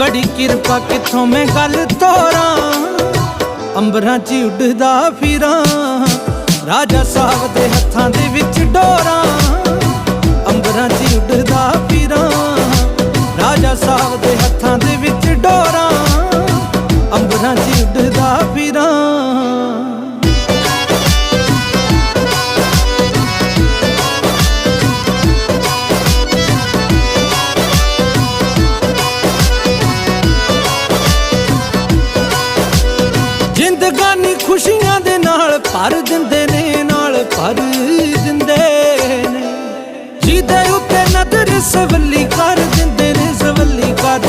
ਬੜੀ ਕਿਰਪਾ ਕਿੱਥੋਂ ਮੈਂ ਗੱਲ ਤੋਰਾਂ। ਅੰਬਰਾਂ 'ਚ ਉੱਡਦਾ ਫਿਰਾਂ। ਰਾਜਾ ਸਾਹਿਬ ਦੇ ਹੱਥਾਂ ਦੇ ਵਿੱਚ ਡੋਰਾਂ। ਅੰਬਰਾਂ 'ਚ ਉੱਡਦਾ ਫਿਰਾਂ। ਰਾਜਾ ਸਾਹਿਬ ਦੇ ਹੱਥਾਂ ਦੇ ਵਿੱਚ ਡੋਰਾਂ। ਅੰਬਰਾਂ 'ਚ ਉੱਡਦਾ ਫਿਰਾਂ। ਭਰ ਦਿੰਦੇ ਨੇ ਨਾਲ ਭਰ ਦਿੰਦੇ ਨੇ। ਜਿਹਦੇ ਉੱਤੇ ਨਜ਼ਰ ਸਵੱਲੀ ਕਰ ਦਿੰਦੇ ਨੇ ਸਵੱਲੀ ਕਰ